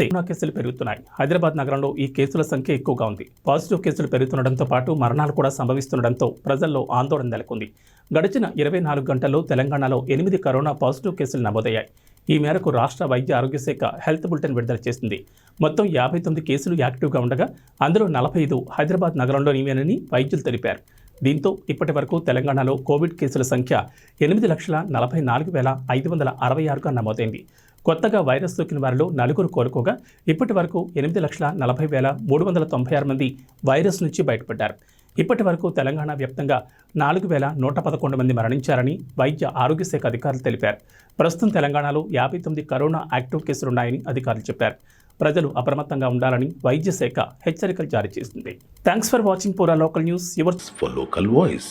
Corona కేసులు పెరుగుతున్నాయి. హైదరాబాద్ నగరంలో ఈ కేసుల సంఖ్య ఎక్కువగా ఉంది. పాజిటివ్ కేసులు పెరుగుతుండటంతో పాటు మరణాలు కూడా సంభవిస్తుండటంతో ప్రజల్లో ఆందోళన నెలకొంది. గడిచిన ఇరవై నాలుగు గంటల్లో తెలంగాణలో ఎనిమిది కరోనా పాజిటివ్ కేసులు నమోదయ్యాయి. ఈ మేరకు రాష్ట్ర వైద్య ఆరోగ్య శాఖ హెల్త్ బులెటిన్ విడుదల చేసింది. మొత్తం యాభై తొమ్మిది కేసులు యాక్టివ్గా ఉండగా అందులో నలభై ఐదు హైదరాబాద్ నగరంలోనివేనని వైద్యులు తెలిపారు. దీంతో ఇప్పటి వరకు తెలంగాణలో కోవిడ్ కేసుల సంఖ్య ఎనిమిది లక్షల నలభై నాలుగు వేల ఐదు వందల అరవై ఆరుగా నమోదైంది. కొత్తగా వైరస్ సోకిన వారిలో నలుగురు కోలుకోగా ఇప్పటి వరకు ఎనిమిది లక్షల నలభై వేల మూడు వందల తొంభై ఆరు మంది వైరస్ నుంచి బయటపడ్డారు. ఇప్పటి వరకు తెలంగాణ వ్యాప్తంగా నాలుగు వేల నూట పదకొండు మంది మరణించారని వైద్య ఆరోగ్య శాఖ అధికారులు తెలిపారు. ప్రస్తుతం తెలంగాణలో యాభై తొమ్మిది కరోనా యాక్టివ్ కేసులున్నాయని అధికారులు చెప్పారు. ప్రజలు అప్రమత్తంగా ఉండాలని వైద్య శాఖ హెచ్చరికలు జారీ చేసింది. Thanks for watching Pura local news. Your local voice.